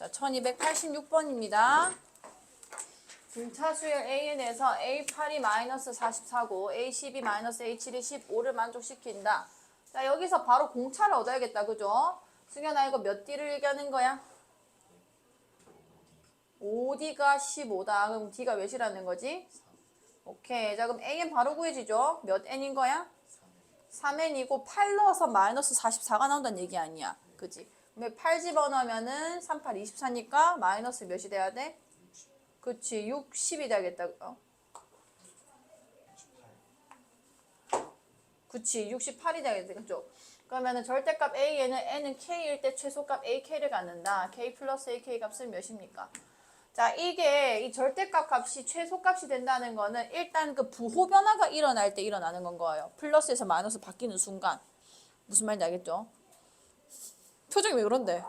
자, 1286번입니다. 등차수열 AN에서 A8이 마이너스 44고 A10이 마이너스 A7이 15를 만족시킨다. 자, 여기서 바로 공차를 얻어야겠다. 그죠? 승현아 이거 몇 D를 얘기하는 거야? 5D가 15다. 그럼 D가 몇이라는 거지? 오케이. 자, 그럼 AN 바로 구해지죠? 몇 N인 거야? 3N이고 8 넣어서 마이너스 44가 나온다는 얘기 아니야. 그지? 그럼 8 집어넣으면은 3, 8, 24니까 마이너스 몇이 돼야 돼? 그치. 60이 돼야겠다. 어? 그치. 68이 돼야겠다. 그죠? 그러면은 절대값 A에는 N은 K일 때 최소값 AK를 갖는다. K 플러스 AK 값은 몇입니까? 자, 이게 이 절대값 값이 최소값이 된다는 거는 일단 그 부호 변화가 일어날 때 일어나는 건 거예요. 플러스에서 마이너스 바뀌는 순간. 무슨 말인지 알겠죠? 표정이 왜 그런데?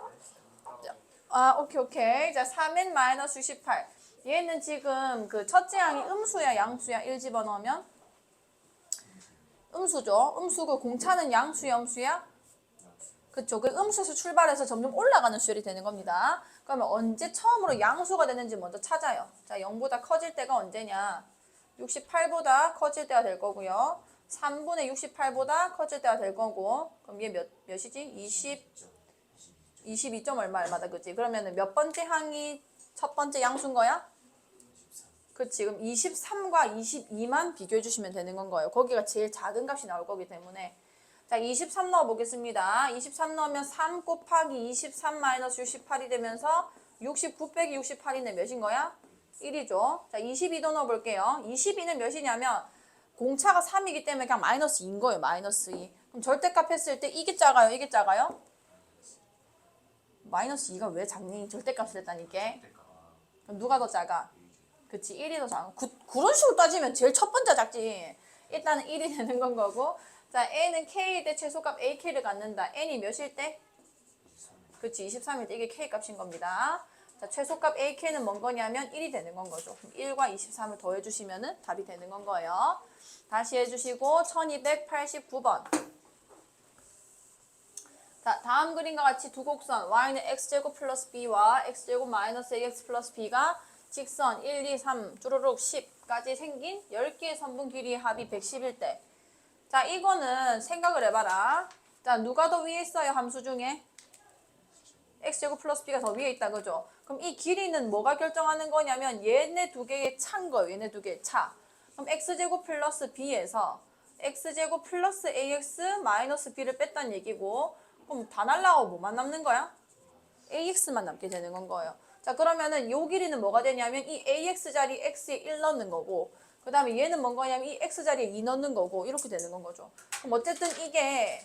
자, 아, 오케이, 오케이. 자, 3n 마이너스 68. 얘는 지금 그 첫째 항이 음수야, 양수야? 1 집어넣으면? 음수죠. 음수고 공차는 양수야, 음수야? 그쵸. 그 음수에서 출발해서 점점 올라가는 수열이 되는 겁니다. 그러면 언제 처음으로 양수가 되는지 먼저 찾아요. 자, 0보다 커질 때가 언제냐? 68보다 커질 때가 될 거고요. 3분의 68보다 커질 때가 될 거고. 그럼 얘 몇, 몇이지? 20, 22 점 얼마 얼마다, 그치? 그러면은 몇 번째 항이 첫 번째 양수인 거야? 그치. 그럼 23과 22만 비교해 주시면 되는 건 거예요. 거기가 제일 작은 값이 나올 거기 때문에. 자, 23 넣어 보겠습니다. 23 넣으면 3 곱하기 23 마이너스 68이 되면서 69 빼기 68이는 몇인 거야? 1이죠. 자, 22도 넣어 볼게요. 22는 몇이냐면 공차가 3이기 때문에 그냥 마이너스 2인 거예요. 마이너스 2. 그럼 절대값 했을 때 이게 작아요? 이게 작아요? 마이너스 2가 왜 작니? 절대값을 했다니까. 그럼 누가 더 작아? 그치, 1이 더 작아. 그, 그런 식으로 따지면 제일 첫 번째 작지. 일단은 1이 되는 건 거고. 자, N은 K일 때 최소값 AK를 갖는다. N이 몇일 때? 그치, 23일 때 이게 K 값인 겁니다. 자, 최소값 AK는 뭔 거냐면 1이 되는 건 거죠. 그럼 1과 23을 더해주시면 은 답이 되는 건 거예요. 다시 해주시고, 1289번. 자, 다음 그림과 같이 두 곡선 y는 x제곱 플러스 b와 x제곱 마이너스 ax 플러스 b가 직선 1, 2, 3, 쭈루룩 10까지 생긴 10개의 선분 길이의 합이 110일 때 자, 이거는 생각을 해봐라. 자, 누가 더 위에 있어요, 함수 중에? x제곱 플러스 b가 더 위에 있다, 그죠? 그럼 이 길이는 뭐가 결정하는 거냐면 얘네 두 개의 차인 거예요, 얘네 두 개의 차. 그럼 x제곱 플러스 b에서 x제곱 플러스 ax 마이너스 b를 뺐다는 얘기고 그럼 다 날라가고 뭐만 남는 거야? ax만 남게 되는 건 거예요. 자, 그러면은 요 길이는 뭐가 되냐면 이 ax 자리 x에 1 넣는 거고 그 다음에 얘는 뭔 거냐면 이 x 자리에 2 넣는 거고 이렇게 되는 건 거죠. 그럼 어쨌든 이게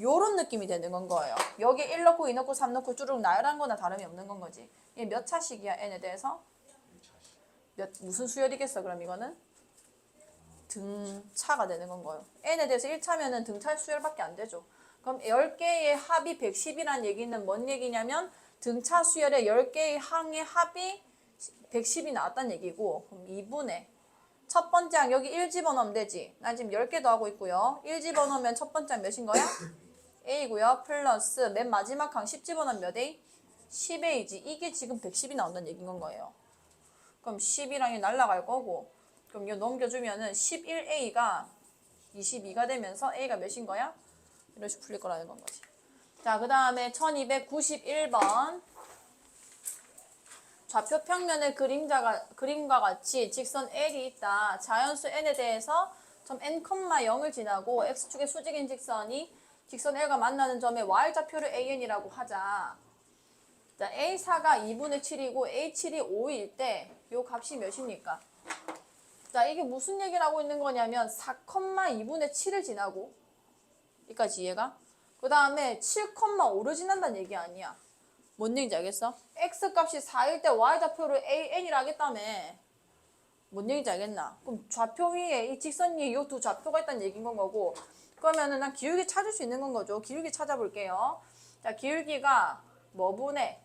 요런 느낌이 되는 건 거예요. 여기 1 넣고 2 넣고 3 넣고 쭈룩 나열한 거나 다름이 없는 건 거지. 이게 몇 차식이야 n에 대해서? 몇 무슨 수열이겠어 그럼 이거는? 등차가 되는 건 거예요. n에 대해서 1차면은 등차 수열밖에 안 되죠. 그럼 10개의 합이 110이란 얘기는 뭔 얘기냐면 등차 수열의 10개의 항의 합이 110이 나왔다는 얘기고 그럼 2분의 첫 번째 항 여기 1 집어넣으면 되지. 난 지금 10개 더 하고 있고요. 1 집어넣으면 첫 번째 항 몇인 거야? A고요. 플러스 맨 마지막 항 10 집어넣으면 몇 A? 10A지. 이게 지금 110이 나온다는 얘기인 건 거예요. 그럼 10이랑이 날라갈 거고 그럼 이거 넘겨주면은 11A가 22가 되면서 A가 몇인 거야? 이런 식으로 풀릴 거라는 건 거지. 자, 그 다음에 1291번. 좌표 평면의 그림자가, 그림과 같이 직선 L이 있다. 자연수 N에 대해서 점 N, 0을 지나고 X축의 수직인 직선이 직선 L과 만나는 점의 Y좌표를 AN이라고 하자. 자, A4가 2분의 7이고 A7이 5일 때 요 값이 몇입니까? 자, 이게 무슨 얘기를 하고 있는 거냐면 4,2분의 7을 지나고 여기까지 이해가? 그 다음에 7,5를 지난다는 얘기 아니야. 뭔 얘기인지 알겠어? x 값이 4일 때 y 좌표를 an이라 하겠다며. 뭔 얘기인지 알겠나? 그럼 좌표 위에 이 직선 위에 이 두 좌표가 있다는 얘기인 건 거고 그러면은 난 기울기 찾을 수 있는 건 거죠. 기울기 찾아볼게요. 자, 기울기가 뭐분의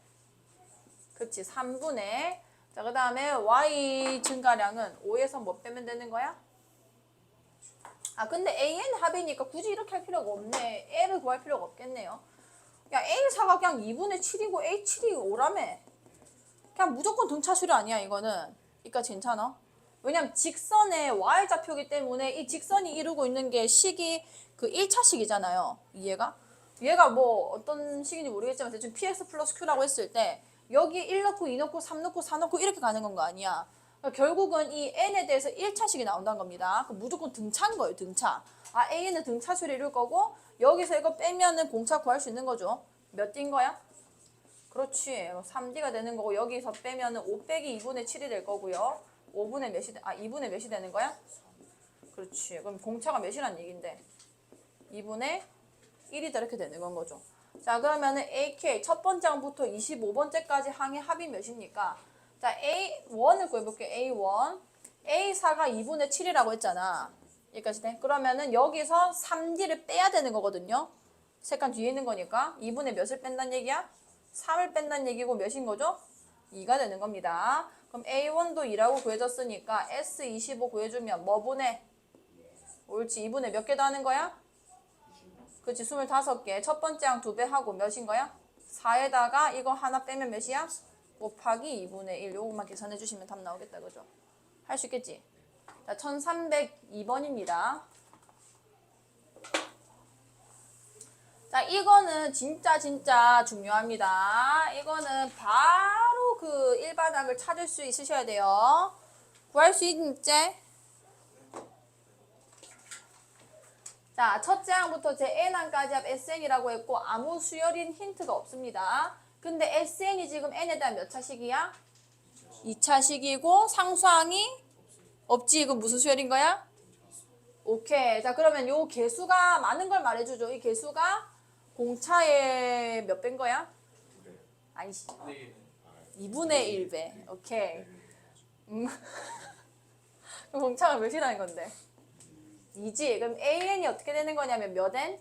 그치 3분의 자, 그 다음에 y 증가량은 5에서 뭐 빼면 되는 거야? 아 근데 an 합이니까 굳이 이렇게 할 필요가 없네. l을 구할 필요가 없겠네요. 야 A4가 그냥 2분의 7이고 A7이 5라며. 그냥 무조건 등차수리 아니야 이거는. 그러니까 괜찮아. 왜냐면 직선의 y좌표기 때문에 이 직선이 이루고 있는 게 식이 그 1차식이잖아요. 이해가? 얘가 뭐 어떤 식인지 모르겠지만 대충 px 플러스 q라고 했을 때 여기 1 넣고 2 넣고 3 넣고 4 넣고 이렇게 가는 건 거 아니야. 그러니까 결국은 이 n에 대해서 1차식이 나온다는 겁니다. 무조건 등차인 거예요. 등차. 아 a는 등차수를 이룰 거고 여기서 이거 빼면은 공차 구할 수 있는 거죠. 몇 D인 거야? 그렇지. 3D가 되는 거고 여기서 빼면 은 5 빼기 2분의 7이 될 거고요. 5분의 몇이 되, 아 2분의 몇이 되는 거야? 그렇지. 그럼 공차가 몇이란 얘긴데? 2분의 1이 이렇게 되는 건 거죠. 자 그러면은 AK 첫 번째 항부터 25번째까지 항의 합이 몇입니까? 자 A1을 구해볼게요. A1 A4가 2분의 7이라고 했잖아. 여기까지 돼? 그러면은 여기서 3D를 빼야 되는 거거든요. 색깔 뒤에 있는 거니까 2분의 몇을 뺀다는 얘기야? 3을 뺀다는 얘기고 몇인 거죠? 2가 되는 겁니다. 그럼 A1도 2라고 구해졌으니까 S25 구해주면 뭐 분의? 옳지 2분의 몇 개 더 하는 거야? 그렇지 25개 첫 번째 항 두 배 하고 몇인 거야? 4에다가 이거 하나 빼면 몇이야? 곱하기 2분의 1 요것만 계산해 주시면 답 나오겠다 그죠? 할 수 있겠지? 자 1302번입니다 자 이거는 진짜 진짜 중요합니다 이거는 바로 그 일반항을 찾을 수 있으셔야 돼요 구할 수 있지? 자, 첫째 항부터 제 n항까지 합 SN이라고 했고 아무 수열인 힌트가 없습니다. 근데 SN이 지금 n에 대한 몇 차식이야? 2차식이고 상수항이 없지. 이건 무슨 수열인 거야? 오케이. 자, 그러면 요 개수가 많은 걸 말해주죠. 이 개수가 공차의 몇 배인 거야? 아니시. 2분의 1배. 오케이. 음. 공차가 몇이라는 건데? 2지. 그럼 AN이 어떻게 되는 거냐면 몇 N?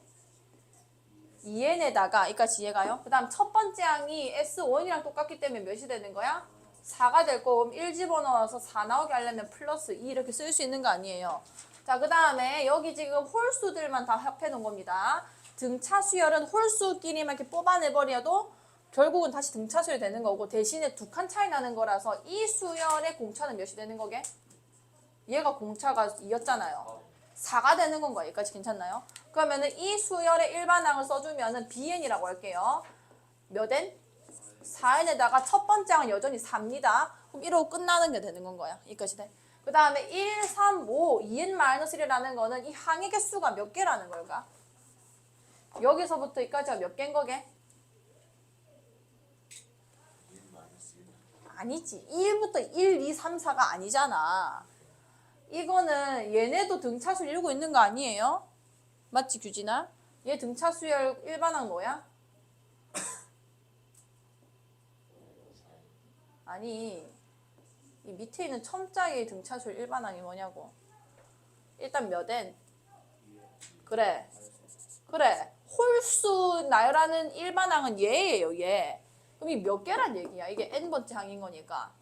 2N에다가 여기까지 이해가요? 그 다음 첫 번째 항이 S1이랑 똑같기 때문에 몇이 되는 거야? 4가 될 거고 그럼 1 집어넣어서 4 나오게 하려면 플러스 2 이렇게 쓸 수 있는 거 아니에요? 자, 그 다음에 여기 지금 홀수들만 다 합해 놓은 겁니다. 등차 수열은 홀수끼리만 이렇게 뽑아내버려도 결국은 다시 등차 수열이 되는 거고 대신에 두 칸 차이 나는 거라서 이 수열의 공차는 몇이 되는 거게? 얘가 공차가 2였잖아요. 4가 되는 건 거예요. 여기까지 괜찮나요? 그러면은 이 수열의 일반항을 써주면은 BN이라고 할게요. 몇 N? 4N에다가 첫 번째 항은 여전히 4입니다. 그럼 이러고 끝나는 게 되는 건 거야. 여기까지 돼. 그 다음에 1, 3, 5, 2N-1이라는 거는 이 항의 개수가 몇 개라는 걸까? 여기서부터 여기까지가 몇 개인 거게? 아니지. 1부터 1, 2, 3, 4가 아니잖아. 이거는 얘네도 등차수 이루고 있는 거 아니에요? 맞지 규진아? 얘 등차수열 일반항 뭐야? 아니 이 밑에 있는 첨자의 등차수열 일반항이 뭐냐고 일단 몇 N? 그래 그래 홀수 나열하는 일반항은 얘예요 얘 그럼 이 몇 개란 얘기야 이게 N번째 항인 거니까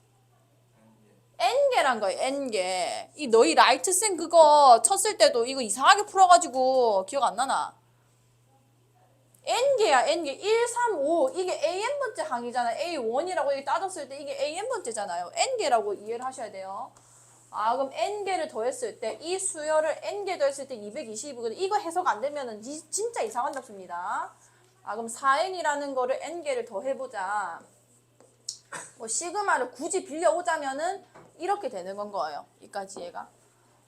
N개란 거예요, N개. 이 너희 라이트생 그거 쳤을 때도 이거 이상하게 풀어가지고 기억 안 나나? N개야, N개. 1, 3, 5. 이게 AN번째 항이잖아. A1이라고 여기 따졌을 때 이게 AN번째잖아요. N개라고 이해를 하셔야 돼요. 아, 그럼 N개를 더했을 때, 이 수열을 N개 더했을 때 220이거든. 이거 해석 안 되면은 이- 진짜 이상한 답습니다. 아, 그럼 4N이라는 거를 N개를 더해보자. 뭐 시그마를 굳이 빌려오자면은 이렇게 되는 건 거예요. 이까지 얘가.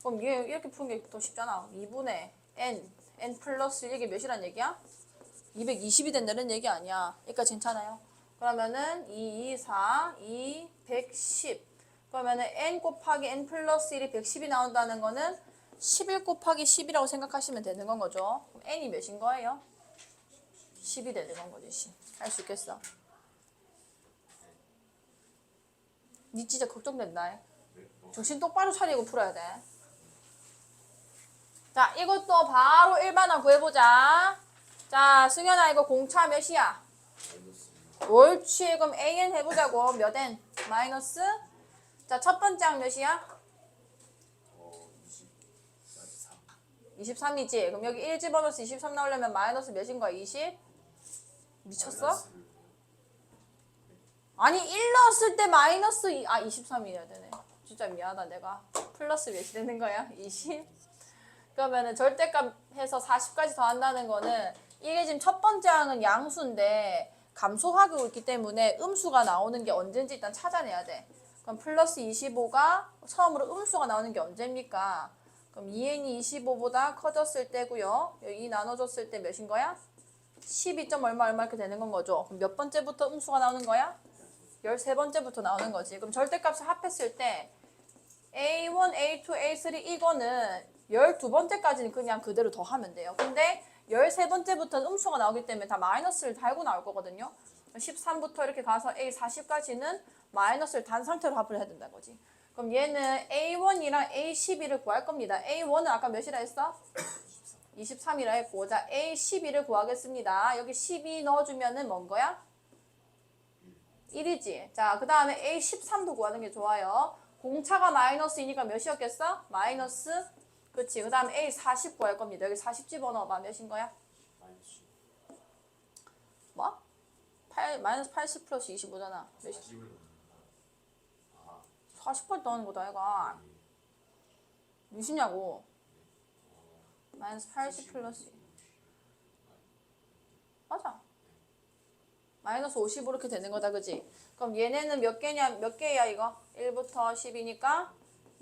그럼 얘 이렇게 푸는 게 더 쉽잖아. 2분의 n, n 플러스 이게 몇이란 얘기야? 220이 된다는 얘기 아니야. 여기까지 괜찮아요? 그러면은 2, 2, 4, 2, 110. 그러면은 n 곱하기 n 플러스 1이 110이 나온다는 거는 11 곱하기 10이라고 생각하시면 되는 건 거죠. 그럼 n이 몇인 거예요? 10이 되는 건 거지. 10. 할수 있겠어? 니 진짜 걱정된다. 정신 똑바로 차리고 풀어야 돼. 자, 이것도 바로 일반항 구해보자. 자, 승현아 이거 공차 몇이야? 옳지. 그럼 AN 해보자고. 몇 N? 마이너스? 자, 첫 번째 항 몇이야? 23이지. 그럼 여기 1 집어넣어서 23 나오려면 마이너스 몇인 거야? 20? 미쳤어? 아니 1 넣었을 때 마이너스 이- 아 23이어야 되네. 진짜 미안하다 내가 플러스 몇이 되는 거야? 20? 그러면은 절대값 해서 40까지 더한다는 거는 이게 지금 첫 번째 항은 양수인데 감소하고 있기 때문에 음수가 나오는 게 언제인지 일단 찾아내야 돼. 그럼 플러스 25가 처음으로 음수가 나오는 게 언제입니까? 그럼 2n이 25보다 커졌을 때고요. 2 나눠줬을 때 몇인 거야? 12점 얼마 얼마 이렇게 되는 건 거죠. 그럼 몇 번째부터 음수가 나오는 거야? 13번째부터 나오는 거지. 그럼 절대값을 합했을 때 A1, A2, A3 이거는 12번째까지는 그냥 그대로 더 하면 돼요. 근데 13번째부터는 음수가 나오기 때문에 다 마이너스를 달고 나올 거거든요. 13부터 이렇게 가서 A40까지는 마이너스를 단 상태로 합을 해야 된다는 거지. 그럼 얘는 A1이랑 A12를 구할 겁니다. A1은 아까 몇이라 했어? 23이라 했고 자 A12를 구하겠습니다. 여기 12 넣어주면 은 뭔 거야? 1이지. 자, 그 다음에 A13도 구하는 게 좋아요. 공차가 마이너스이니까 몇이었겠어? 마이너스. 그치. 그 다음에 A40 구할 겁니다. 여기 40 집어넣어봐. 몇인 거야? 뭐? 8, 마이너스 80 플러스 25잖아. 몇이? 40을 넣는 아 40번 넣는 거다, 얘가. 몇이냐고. 마이너스 80 플러스. 맞아. 마이너스 50 이렇게 되는 거다, 그지? 그럼 얘네는 몇 개냐, 몇 개야, 이거? 1부터 10이니까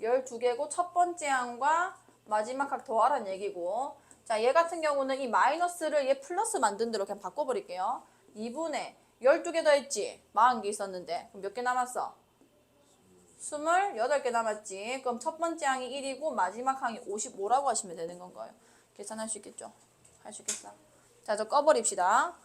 12개고, 첫 번째 항과 마지막 항 더하라는 얘기고. 자, 얘 같은 경우는 이 마이너스를 얘 플러스 만든 대로 그냥 바꿔버릴게요. 2분의 12개 더했지? 40개 있었는데. 그럼 몇 개 남았어? 28개 남았지. 그럼 첫 번째 항이 1이고 마지막 항이 55라고 하시면 되는 건가요? 계산할 수 있겠죠? 할 수 있겠어? 자, 저 꺼버립시다.